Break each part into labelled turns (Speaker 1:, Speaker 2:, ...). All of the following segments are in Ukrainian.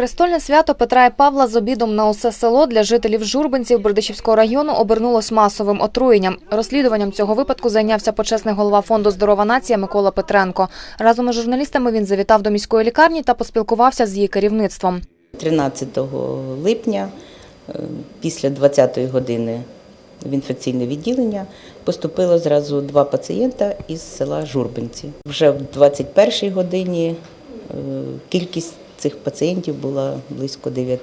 Speaker 1: Престольне свято Петра і Павла з обідом на усе село для жителів Журбинців Бердичівського району обернулось масовим отруєнням. Розслідуванням цього випадку зайнявся почесний голова фонду Здорова нація Микола Петренко. Разом із журналістами він завітав до міської лікарні та поспілкувався з її керівництвом.
Speaker 2: 13 липня е, після 20-ї години в інфекційне відділення поступило зразу два пацієнта із села Журбинці. Вже в 21-й годині е, кількість цих пацієнтів була близько 9.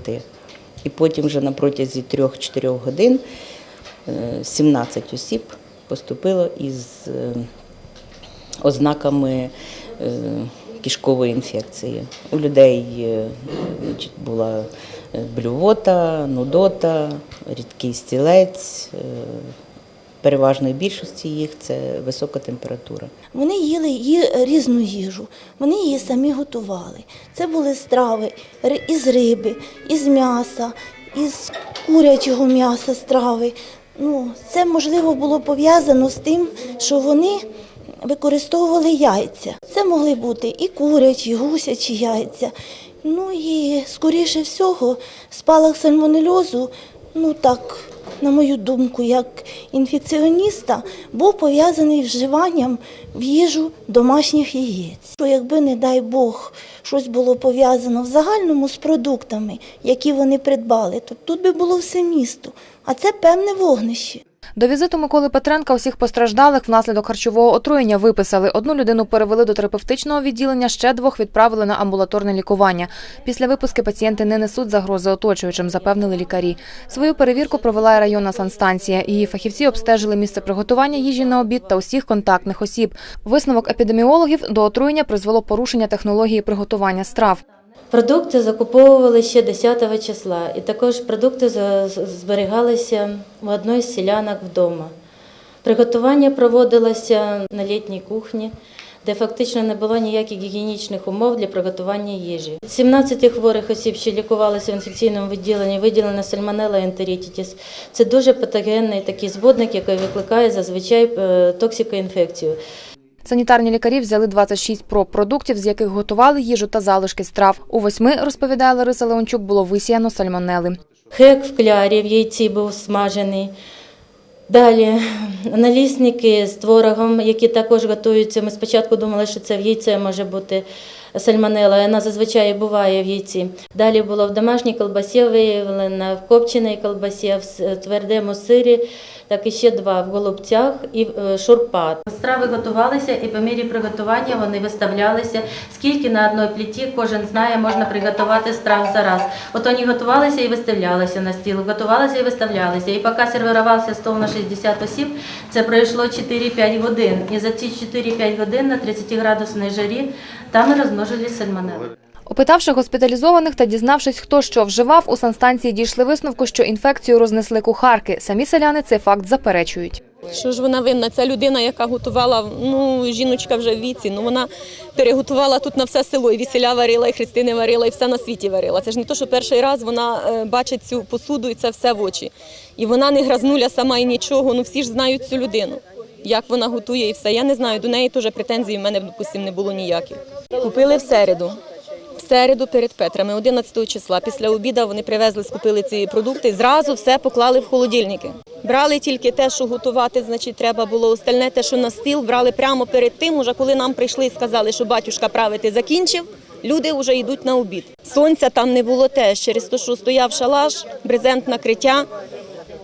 Speaker 2: І потім вже на протязі 3-4 годин е, 17 осіб поступило із е, ознаками е, кишкової інфекції. У людей е, була е, блювота, нудота, рідкий стілець. Переважної більшості їх це висока температура.
Speaker 3: Вони їли ї- різну їжу, вони її самі готували. Це були страви із риби, із м'яса, із курячого м'яса страви. Ну, це можливо було пов'язано з тим, що вони використовували яйця. Це могли бути і курячі, і гусячі яйця. Ну і скоріше всього, спалах сальмонельозу, ну так, на мою думку, як інфекціоніста, був пов'язаний з вживанням в їжу домашніх яєць. Що якби, не дай Бог, щось було пов'язано в загальному з продуктами, які вони придбали, то тут би було все місто. А це певне вогнище.
Speaker 1: До візиту Миколи Петренка усіх постраждалих внаслідок харчового отруєння виписали. Одну людину перевели до терапевтичного відділення, ще двох відправили на амбулаторне лікування. Після випуски пацієнти не несуть загрози оточуючим, запевнили лікарі. Свою перевірку провела районна санстанція. Її фахівці обстежили місце приготування їжі на обід та усіх контактних осіб. Висновок епідеміологів до отруєння призвело порушення технології приготування страв.
Speaker 4: Продукти закуповували ще 10 числа, і також продукти зберігалися в одної з селянок вдома. Приготування проводилося на літній кухні, де фактично не було ніяких гігієнічних умов для приготування їжі. 17 хворих осіб, що лікувалися в інфекційному відділенні, виділена сальмонелла ентерітітіс. Це дуже патогенний такий збудник, який викликає зазвичай е, токсикоінфекцію.
Speaker 1: Санітарні лікарі взяли 26 проб продуктів, з яких готували їжу та залишки страв. У восьми, розповідає Лариса Леончук, було висіяно сальмонели.
Speaker 4: Хек в клярі в яйці був смажений. Далі налісники з творогом, які також готуються. Ми спочатку думали, що це в яйце може бути сальмонела, вона зазвичай буває в яйці. Далі було в домашній колбасі виявлено, в копченій колбасі, в твердому сирі, так і ще два в голубцях і е, шурпа. Страви готувалися і по мірі приготування вони виставлялися. Скільки на одній пліті кожен знає, можна приготувати страв за раз. От вони готувалися і виставлялися на стіл, готувалися і виставлялися. І поки сервірувався стол на 60 осіб, це пройшло 4-5 годин. І за ці 4-5 годин на 30 градусній жарі там розмножились сальмонели.
Speaker 1: Опитавши госпіталізованих та дізнавшись, хто що вживав, у санстанції дійшли висновку, що інфекцію рознесли кухарки. Самі селяни цей факт заперечують.
Speaker 5: Що ж вона винна? Ця людина, яка готувала, ну жіночка вже в віці, ну вона переготувала тут на все село, і весіля варила, і хрестини варила, і все на світі варила. Це ж не то, що перший раз вона е, бачить цю посуду і це все в очі. І вона не грязнуля сама і нічого. Ну всі ж знають цю людину. Як вона готує і все. Я не знаю, до неї теж претензій в мене, допустим, не було ніяких. Купили в середу. Середу перед Петрами, 11 числа, після обіду вони привезли, скупили ці продукти, зразу все поклали в холодильники. Брали тільки те, що готувати, значить, треба було остальне, те, що на стіл, брали прямо перед тим, уже коли нам прийшли і сказали, що батюшка правити закінчив, люди вже йдуть на обід. Сонця там не було теж, через те, що стояв шалаш, брезент накриття.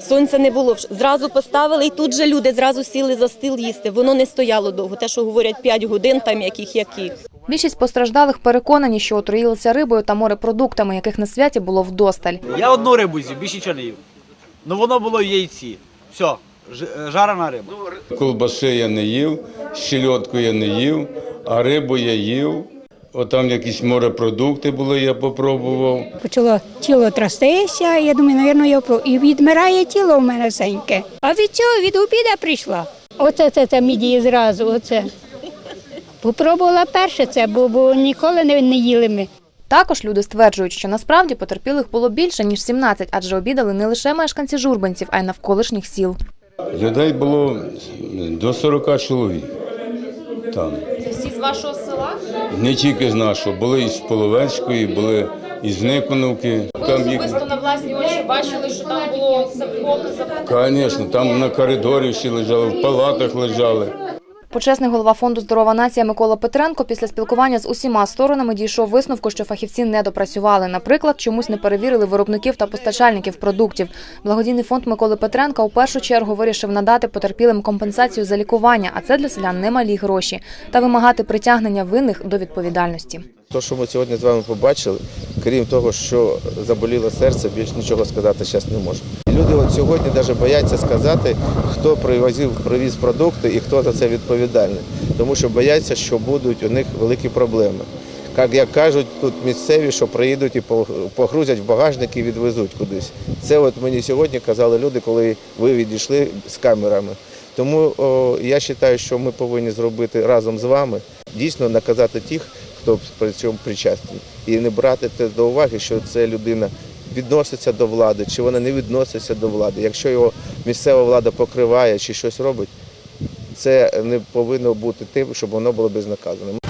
Speaker 5: Сонця не було. Зразу поставили, і тут же люди зразу сіли за стіл їсти. Воно не стояло довго. Те, що говорять 5 годин, там яких яких.
Speaker 1: Більшість постраждалих переконані, що отруїлися рибою та морепродуктами, яких на святі було вдосталь.
Speaker 6: Я одну рибу з'їв, більше нічого не їв. Ну воно було в яйці. Все, ж- жарена риба.
Speaker 7: Колбаси я не їв, щельотку я не їв, а рибу я їв. Отам якісь морепродукти були, я попробував.
Speaker 8: Почало тіло трястися, я думаю, напевно, я впро- і відмирає тіло в мене сеньке. А від цього від обіда прийшла. Оце це, це мідії зразу, оце. Попробувала перше це, бо, бо ніколи не, не їли ми.
Speaker 1: Також люди стверджують, що насправді потерпілих було більше ніж 17, адже обідали не лише мешканці журбанців, а й навколишніх сіл.
Speaker 7: Людей було до 40 чоловік. Там.
Speaker 1: Всі з вашого села?
Speaker 7: Не тільки з нашого, були і з Половецької, були із Никоновки. Там їх,
Speaker 1: на власні очі бачили, що там було
Speaker 7: звісно, там на коридорі всі лежали, в палатах лежали.
Speaker 1: Почесний голова фонду Здорова нація Микола Петренко після спілкування з усіма сторонами дійшов висновку, що фахівці не допрацювали. Наприклад, чомусь не перевірили виробників та постачальників продуктів. Благодійний фонд Миколи Петренка у першу чергу вирішив надати потерпілим компенсацію за лікування, а це для селян немалі гроші, та вимагати притягнення винних до відповідальності.
Speaker 9: Те, що ми сьогодні з вами побачили, крім того, що заболіло серце, більш нічого сказати зараз не можу. Люди от сьогодні навіть бояться сказати, хто привозив, привіз продукти і хто за це відповідальний. Тому що бояться, що будуть у них великі проблеми. Як, як кажуть, тут місцеві, що приїдуть і погрузять в багажник і відвезуть кудись. Це от мені сьогодні казали люди, коли ви відійшли з камерами. Тому о, я вважаю, що ми повинні зробити разом з вами дійсно наказати тих, хто при цьому причасний, і не брати те до уваги, що це людина відноситься до влади, чи вона не відноситься до влади. Якщо його місцева влада покриває чи щось робить, це не повинно бути тим, щоб воно було безнаказаним.